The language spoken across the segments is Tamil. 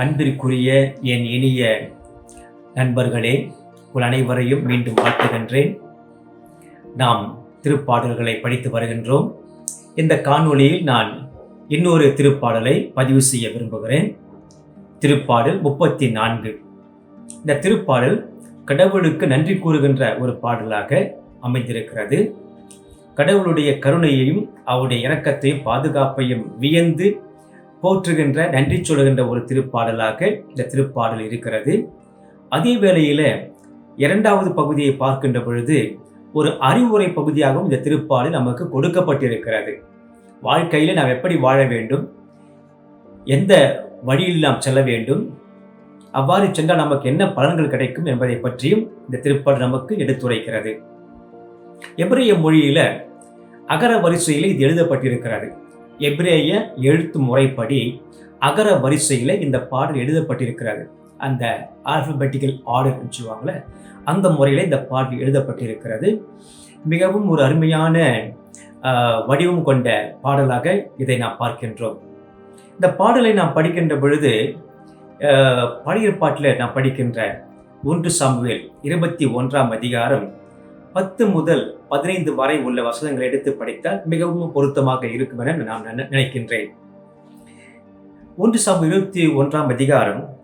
அன்பிற்குரிய என் இனிய நண்பர்களே உங்கள் அனைவரையும் மீண்டும் வாழ்த்துகின்றேன். நாம் திருப்பாடல்களை படித்து வருகின்றோம். இந்த காணொளியில் நான் இன்னொரு திருப்பாடலை பதிவு செய்ய விரும்புகிறேன். திருப்பாடல் முப்பத்தி நான்கு இந்த திருப்பாடல் கடவுளுக்கு நன்றி கூறுகின்ற ஒரு பாடலாக அமைந்திருக்கிறது. கடவுளுடைய கருணையையும் அவருடைய இரக்கத்தையும் பாதுகாப்பையும் வியந்து போற்றுகின்ற நன்றி சொல்லுகின்ற ஒரு திருப்பாடலாக இந்த திருப்பாடல் இருக்கிறது. அதே வேளையில் இரண்டாவது பகுதியை பார்க்கின்ற பொழுது ஒரு அறிவுரை பகுதியாகவும் இந்த திருப்பாடல் நமக்கு கொடுக்கப்பட்டிருக்கிறது. வாழ்க்கையில் நாம் எப்படி வாழ வேண்டும்? எந்த வழியில் நாம் செல்ல வேண்டும்? அவ்வாறு சென்றால் நமக்கு என்ன பலன்கள் கிடைக்கும் என்பதை பற்றியும் இந்த திருப்பாடல் நமக்கு எடுத்துரைக்கிறது. எபிரேய மொழியில் அகர வரிசையில் இது எழுதப்பட்டிருக்கிறது. எப்ரேய எழுத்து முறைப்படி அகர வரிசையில் இந்த பாடல் எழுதப்பட்டிருக்கிறது. அந்த ஆல்பபெட்டிக்கல் ஆர்டர் சொல்லுவாங்கள்ல அந்த முறையில் இந்த பாடல் எழுதப்பட்டிருக்கிறது. மிகவும் ஒரு அருமையான வடிவம் கொண்ட பாடலாக இதை நாம் பார்க்கின்றோம். இந்த பாடலை நாம் படிக்கின்ற பொழுது பழைய பாட்டில் நாம் படிக்கின்ற ஒன்று சாமுவேல் இருபத்தி ஒன்றாம் அதிகாரம் பத்து முதல் பதினைந்து வரை உள்ள வசனங்களை எடுத்து படித்தால் மிகவும் பொருத்தமாக இருக்கும் என நான் நினைக்கின்றேன். ஒன்று சாமி இருபத்தி ஒன்றாம் அதிகாரம்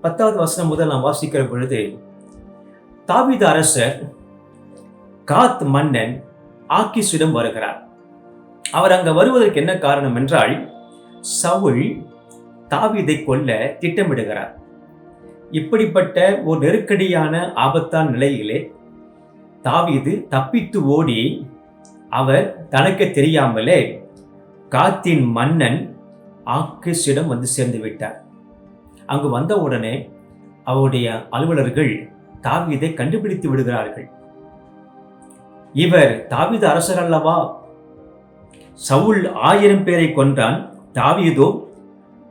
பத்தாவது வசனம் முதல் நாம் வாசிக்கிற பொழுது தாவித அரசர் காத் மன்னன் ஆக்கிஸிடம் வருகிறார். அவர் அங்க வருவதற்கு என்ன காரணம் என்றால் சவுல் தாவிதை கொல்ல திட்டமிடுகிறார். இப்படிப்பட்ட ஒரு நெருக்கடியான ஆபத்தான நிலையிலே தாவீது தப்பித்து ஓடி அவர் தனக்கு தெரியாமலே காத்தின் மன்னன் ஆக்கிஸிடம் வந்து சேர்ந்து விட்டார். அங்கு வந்த உடனே அவருடைய அலுவலர்கள் தாவீதை கண்டுபிடித்து விடுகிறார்கள். இவர் தாவீது அரசர் அல்லவா? சவுல் ஆயிரம் பேரை கொன்றான் தாவீதோ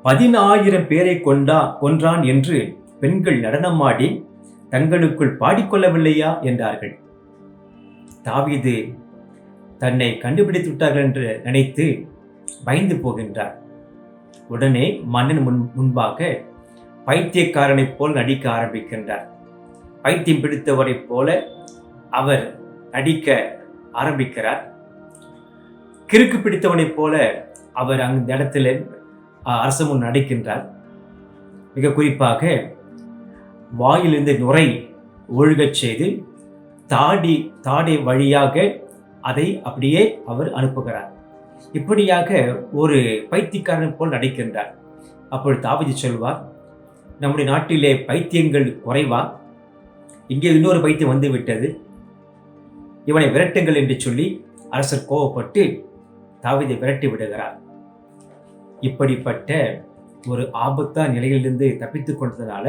பதினாயிரம் பேரை கொண்டா கொன்றான் என்று பெண்கள் நடனமாடி தங்களுக்குள் பாடிக்கொள்ளவில்லையா? என்றார்கள். தாவீது தன்னை கண்டுபிடித்து விட்டார்கள் என்று நினைத்து பயந்து போகின்றார். உடனே மன்னன் முன் முன்பாக பைத்தியக்காரனைப் போல் நடிக்க ஆரம்பிக்கின்றார். பைத்தியம் பிடித்தவரைப் போல அவர் நடிக்க ஆரம்பிக்கிறார். கிறுக்கு பிடித்தவனைப் போல அவர் அந்த இடத்துல அரச முன் நடிக்கின்றார். மிக குறிப்பாக வாயிலிருந்து நுரை ஒழுகச் செய்து தாடி தாடை வழியாக அதை அப்படியே அவர் அனுப்புகிறார். இப்படியாக ஒரு பைத்தியக்காரன் போல் நடிக்கின்றார். அப்பொழுது தாவதி சொல்வார் நம்முடைய நாட்டிலே பைத்தியங்கள் குறைவா? இங்கே இன்னொரு பைத்தியம் வந்து விட்டது. இவனை விரட்டுங்கள் என்று சொல்லி அரசர் கோவப்பட்டு தாவிதை விரட்டி விடுகிறார். இப்படிப்பட்ட ஒரு ஆபத்தான நிலையிலிருந்து தப்பித்து கொண்டதுனால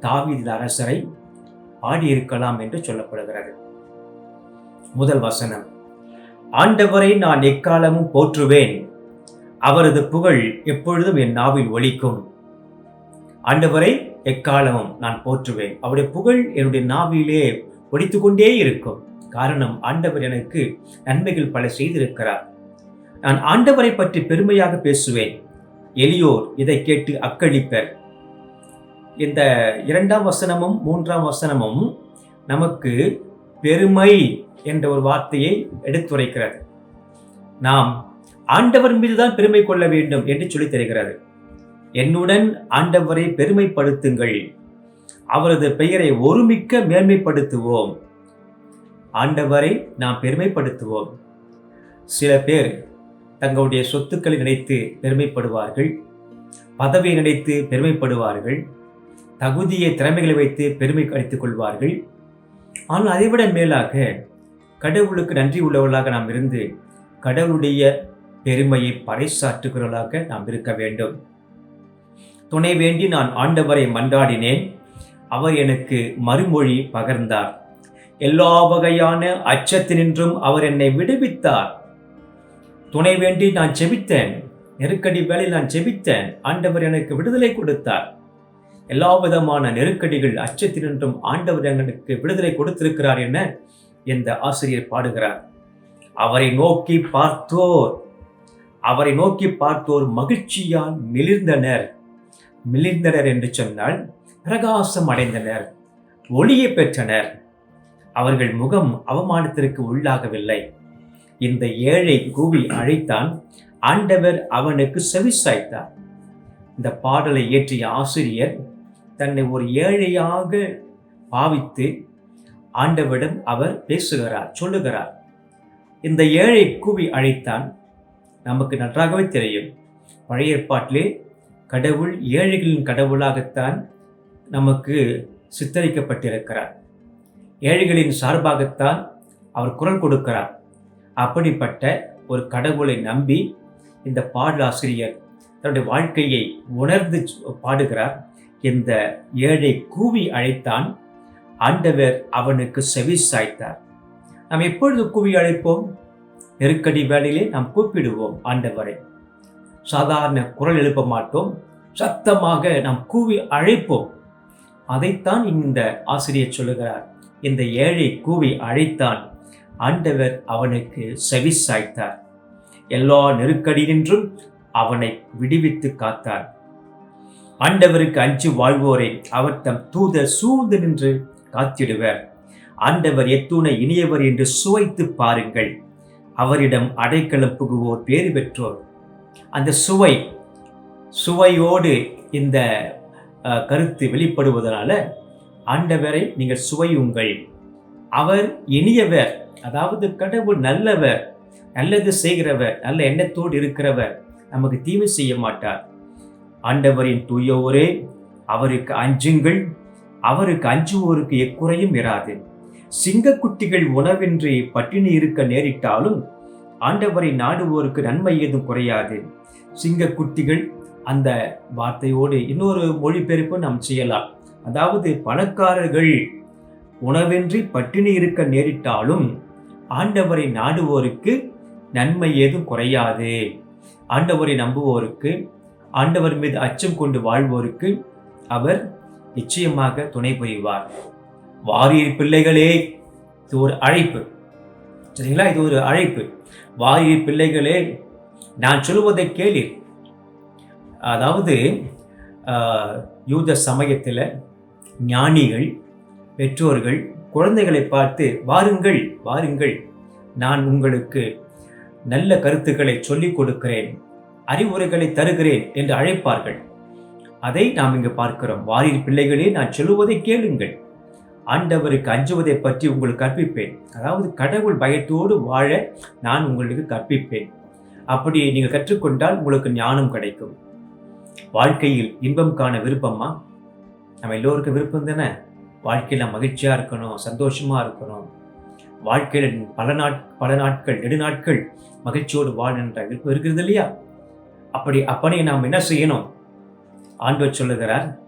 தாவீது அரசரை பாடியிருக்கலாம் என்று சொல்லப்படுகிறது. முதல் வசனம் ஆண்டவரை நான் எக்காலமும் போற்றுவேன். அவரது புகழ் எப்பொழுதும் என் நாவில் ஒலிக்கும். ஆண்டவரை எக்காலமும் நான் போற்றுவேன். அவருடைய புகழ் என்னுடைய நாவிலே ஒழித்து கொண்டே இருக்கும். காரணம் ஆண்டவர் எனக்கு நன்மைகள் பல செய்திருக்கிறார். நான் ஆண்டவரை பற்றி பெருமையாக பேசுவேன். எளியோர் இதை கேட்டு அக்களிப்பர் இந்த இரண்டாம் வசனமும் மூன்றாம் வசனமும் நமக்கு பெருமை என்ற ஒரு வார்த்தையை எடுத்துரைக்கிறது. நாம் ஆண்டவர் மீதுதான் பெருமை கொள்ள வேண்டும் என்று சொல்லித் தருகிறது. என்னுடன் ஆண்டவரை பெருமைப்படுத்துங்கள். அவரது பெயரை ஒருமிக்க மேன்மைப்படுத்துவோம். ஆண்டவரை நாம் பெருமைப்படுத்துவோம். சில பேர் தங்களுடைய சொத்துக்களை நினைத்து பெருமைப்படுவார்கள். பதவியை நினைத்து பெருமைப்படுவார்கள். தகுதியை திறமைகளை வைத்து பெருமை அடித்துக் கொள்வார்கள். ஆனால் அதைவிட மேலாக கடவுளுக்கு நன்றி உள்ளவர்களாக நாம் இருந்து கடவுளுடைய பெருமையை பறைசாற்றுகிறவர்களாக நாம் இருக்க வேண்டும். துணை வேண்டி நான் ஆண்டவரை மன்றாடினேன். அவர் எனக்கு மறுமொழி பகர்ந்தார். எல்லா வகையான அச்சத்தினின்றும் அவர் என்னை விடுவித்தார். துணை வேண்டி நான் செபித்தேன் நெருக்கடி வேலை நான் செபித்தேன் ஆண்டவர் எனக்கு விடுதலை கொடுத்தார். எல்லா விதமான நெருக்கடிகள் அச்சத்தினின்றும் ஆண்டவர் எங்களுக்கு விடுதலை கொடுத்திருக்கிறார் என இந்த ஆசிரியர் பாடுகிறார். அவரை நோக்கி பார்த்தோர் அவரை நோக்கி பார்த்தோர் மகிழ்ச்சியால் மிளிர்ந்தனர். மிளிர்ந்தனர் என்று சொன்னால் பிரகாசம் அடைந்தனர் ஒளியை பெற்றனர். அவர்கள் முகம் அவமானத்திற்கு உள்ளாகவில்லை. இந்த ஏழை கூவி அழைத்தான் ஆண்டவர் அவனுக்கு செவிசாய்த்தார் இந்த பாடலை இயற்றிய ஆசிரியர் தன்னை ஒரு ஏழையாக பாவித்து ஆண்டவரிடம் அவர் பேசுகிறார் சொல்லுகிறார். இந்த ஏழை கூவி அழைத்தான் நமக்கு நன்றாகவே தெரியும். பழைய ஏற்பாட்டிலே கடவுள் ஏழைகளின் கடவுளாகத்தான் நமக்கு சித்தரிக்கப்பட்டிருக்கிறார். ஏழைகளின் சார்பாகத்தான் அவர் குரல் கொடுக்கிறார். அப்படிப்பட்ட ஒரு கடவுளை நம்பி இந்த பாடலாசிரியர் தன்னுடைய வாழ்க்கையை உணர்ந்து பாடுகிறார். இந்த ஏழை கூவி அழைத்தான் ஆண்டவர் அவனுக்கு செவி சாய்த்தார். நாம் எப்பொழுது கூவி அழைப்போம்? நெருக்கடி வேளையிலே நாம் கூப்பிடுவோம் ஆண்டவரை. சாதாரண குரல் எழுப்ப மாட்டோம் சத்தமாக நாம் கூவி அழைப்போம். அதைத்தான் இந்த ஆசிரியர் சொல்லுகிறார். இந்த ஏழை கூவி அழைத்தான் ஆண்டவர் அவனுக்கு செவி சாய்த்தார். எல்லா நெருக்கடியினின்றும் அவனை விடுவித்து காத்தார். ஆண்டவருக்கு அஞ்சு வாழ்வோரை அவர் தம் தூதர் சூழ்ந்து நின்று காத்திடுவர். ஆண்டவர் எத்துணை இனியவர் என்று சுவைத்து பாருங்கள். அவரிடம் அடைக்கலம் புகுவோர் பேறு பெற்றோர். அந்த சுவை சுவையோடு இந்த கருத்து வெளிப்படுவதனால ஆண்டவரை நீங்கள் சுவையுங்கள். அவர் இனியவர் அதாவது கடவுள் நல்லவர் நல்லது செய்கிறவர் நல்ல எண்ணத்தோடு இருக்கிறவர் நமக்கு தீமை செய்ய மாட்டார். ஆண்டவரின் தூயோரே அவருக்கு அஞ்சுங்கள். அவருக்கு அஞ்சுவோருக்கு எக்குறையும் இராது. சிங்கக்குட்டிகள் உணவின்றி பட்டினி இருக்க நேரிட்டாலும் ஆண்டவரை நாடுவோருக்கு நன்மை ஏதும் குறையாது. சிங்கக்குட்டிகள் அந்த வார்த்தையோடு இன்னொரு மொழிபெயர்ப்பு நாம் செய்யலாம். அதாவது பணக்காரர்கள் உணவின்றி பட்டினி இருக்க நேரிட்டாலும் ஆண்டவரை நாடுவோருக்கு நன்மை ஏதும் குறையாது. ஆண்டவரை நம்புவோருக்கு ஆண்டவர் மீது அச்சம் கொண்டு வாழ்வோருக்கு அவர் நிச்சயமாக துணை புரிவார். வாரியர் பிள்ளைகளே இது ஒரு அழைப்பு. சரிங்களா? இது ஒரு அழைப்பு. வாரியர் பிள்ளைகளே நான் சொல்வதை கேளீர். அதாவது யூத சமயத்தில் ஞானிகள் பெற்றோர்கள் குழந்தைகளை பார்த்து வாருங்கள் வாருங்கள் நான் உங்களுக்கு நல்ல கருத்துக்களை சொல்லிக் கொடுக்கிறேன். அறிவுரைகளை தருகிறேன் என்று அழைப்பார்கள். அதை நாம் இங்கு பார்க்கிறோம். வாரில் பிள்ளைகளே நான் சொல்லுவதை கேளுங்கள். ஆண்டவருக்கு அஞ்சுவதை பற்றி உங்களுக்கு கற்பிப்பேன். அதாவது கடவுள் பயத்தோடு வாழ நான் உங்களுக்கு கற்பிப்பேன். அப்படி நீங்கள் கற்றுக்கொண்டால் உங்களுக்கு ஞானம் கிடைக்கும். வாழ்க்கையில் இன்பம் காண விருப்பமா? நம்ம எல்லோருக்கும் விருப்பம் தானே? வாழ்க்கையில் மகிழ்ச்சியாக இருக்கணும் சந்தோஷமாக இருக்கணும். வாழ்க்கையில் பல நாட் பல நாட்கள் நெடுநாட்கள் மகிழ்ச்சியோடு வாழன்ற விருப்பம் இருக்கிறது இல்லையா? அப்படி அப்பனை நாம் என்ன செய்யணும்? ஆண்டவர் சொல்லுகிறார்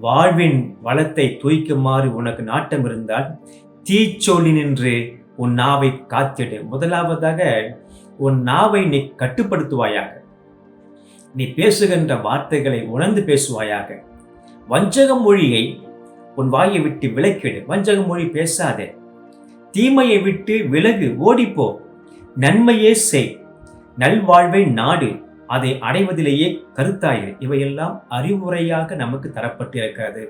வாழ்வின் வளத்தை தூய்க்குமாறு உனக்கு நாட்டம் இருந்தால் தீச்சொலி நின்று உன் நாவை காத்திடு. முதலாவதாக உன் நாவை நீ கட்டுப்படுத்துவாயாக. நீ பேசுகின்ற வார்த்தைகளை உணர்ந்து பேசுவாயாக. வஞ்சக மொழியை உன் வாயை விட்டு விலக்கிடு. வஞ்சக மொழி பேசாதே. தீமையை விட்டு விலகு. ஓடிப்போ. நன்மையே செய். நல்வாழ்வை நாடு. அதை அடைவதிலேயே கருத்தாயிரு. இவையெல்லாம் அறிவுரையாக நமக்கு தரப்பட்டிருக்கிறது.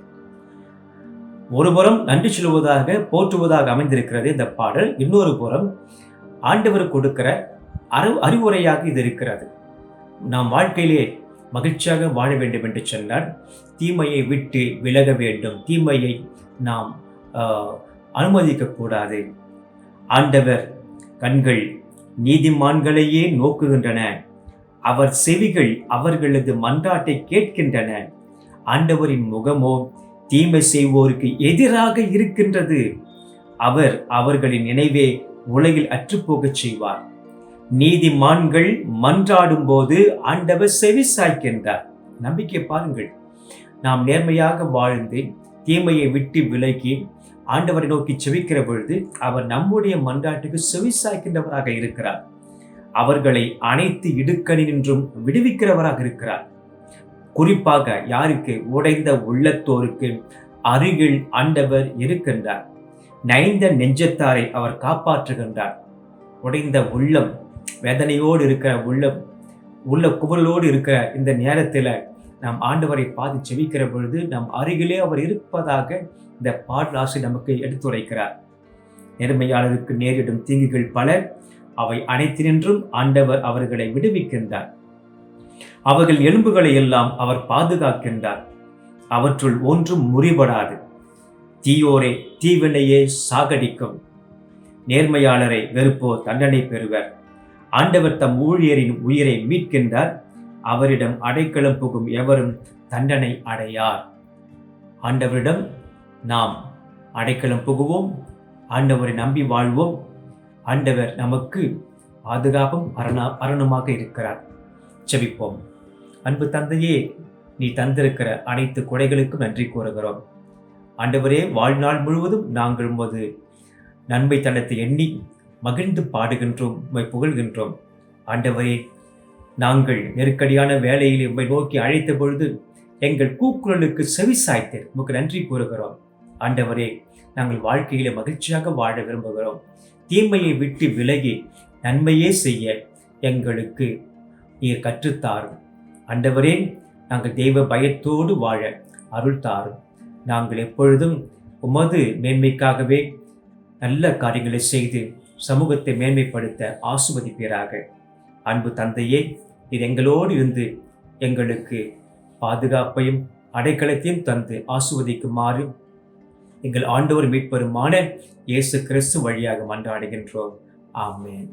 ஒருபுறம் நன்றி சொல்வதாக போற்றுவதாக அமைந்திருக்கிறது இந்த பாடல். இன்னொரு புறம் ஆண்டவர் கொடுக்கிற அறி அறிவுரையாக இது இருக்கிறது. நாம் வாழ்க்கையிலே மகிழ்ச்சியாக வாழ வேண்டும் என்று சொன்னால் தீமையை விட்டு விலக வேண்டும். தீமையை நாம் அனுமதிக்கக்கூடாது. ஆண்டவர் கண்கள் நீதிமான்களையே நோக்குகின்றன. அவர் செவிகள் அவர்களது மன்றாட்டை கேட்கின்றன. ஆண்டவரின் முகமோ தீமை செய்வோருக்கு எதிராக இருக்கின்றது. அவர் அவர்களின் நினைவே உலகில் அற்றுப்போகச் செய்வார். நீதிமான்கள் மன்றாடும் போது ஆண்டவர் செவி சாய்க்கின்றார். நம்பிக்கை பாருங்கள். நாம் நேர்மையாக வாழ்ந்து தீமையை விட்டு விலகி ஆண்டவரை நோக்கி செவிக்கிற பொழுது அவர் நம்முடைய மன்றாட்டுக்கு செவி சாய்க்கின்றவராக இருக்கிறார். அவர்களை அனைத்து இடுக்கணினின்றும் விடுவிக்கிறவராக இருக்கிறார். குறிப்பாக யாருக்கு? உடைந்த உள்ளத்தோருக்கு அருகில் ஆண்டவர் இருக்கின்றார். நைந்த நெஞ்சத்தாரை அவர் காப்பாற்றுகின்றார். உடைந்த உள்ளம் வேதனையோடு இருக்கிற உள்ளம் உள்ள குவலோடு இருக்கிற இந்த நேரத்தில் நாம் ஆண்டவரை பார்த்து செவிக்கிற பொழுது நம் அருகிலே அவர் இருப்பதாக இந்த பாடலாசி நமக்கு எடுத்துரைக்கிறார். நேர்மையாளருக்கு நேரிடும் தீங்குகள் பல அவை அனைத்தினின்றும் ஆண்டவர் அவர்களை விடுவிக்கின்றார். அவர்கள் எலும்புகளை எல்லாம் அவர் பாதுகாக்கின்றார். அவற்றுள் ஒன்றும் முறிபடாது. தீயோரே தீவினையே சாகடிக்கும். நேர்மையாளரை வெறுப்போர் தண்டனை பெறுவர். ஆண்டவர் தம் ஊழியரின் உயிரை மீட்கின்றார். அவரிடம் அடைக்கலம் புகும் எவரும் தண்டனை அடையார். ஆண்டவரிடம் நாம் அடைக்கலம் புகுவோம். ஆண்டவரை நம்பி வாழ்வோம். ஆண்டவர் நமக்கு பாதுகாப்பும் அரணா அரணமாக இருக்கிறார். செபிப்போம் அன்பு தந்தையே நீ தந்திருக்கிற அனைத்து கொடைகளுக்கும் நன்றி கூறுகிறோம். ஆண்டவரே வாழ்நாள் முழுவதும் நாங்கள் உமது நன்மை தளத்தை எண்ணி மகிழ்ந்து பாடுகின்றோம் உம்மை புகழ்கின்றோம். ஆண்டவரே நாங்கள் நெருக்கடியான வேலையில் உம்மை நோக்கி அழைத்த பொழுது எங்கள் கூக்குரலுக்கு செவி சாய்த்தேன் உமக்கு நன்றி கூறுகிறோம். ஆண்டவரே நாங்கள் வாழ்க்கையில மகிழ்ச்சியாக வாழ விரும்புகிறோம். தீமையை விட்டு விலகி நன்மையே செய்ய எங்களுக்கு நீர் கற்றுத்தாரும். அண்டவரே நாங்கள் தெய்வ பயத்தோடு வாழ அருள் தாரும். நாங்கள் எப்பொழுதும் உமது மேன்மைக்காகவே நல்ல காரியங்களை செய்து சமூகத்தை மேன்மைப்படுத்த ஆசுவதிப்பீராக அன்பு தந்தையே இது எங்களோடு இருந்து எங்களுக்கு பாதுகாப்பையும் அடைக்கலத்தையும் தந்து ஆசுவதிக்குமாறு எங்கள் ஆண்டவர் மீட்பருமான இயேசு கிறிஸ்து வழியாக மன்றாடுகின்றோம். ஆமேன்.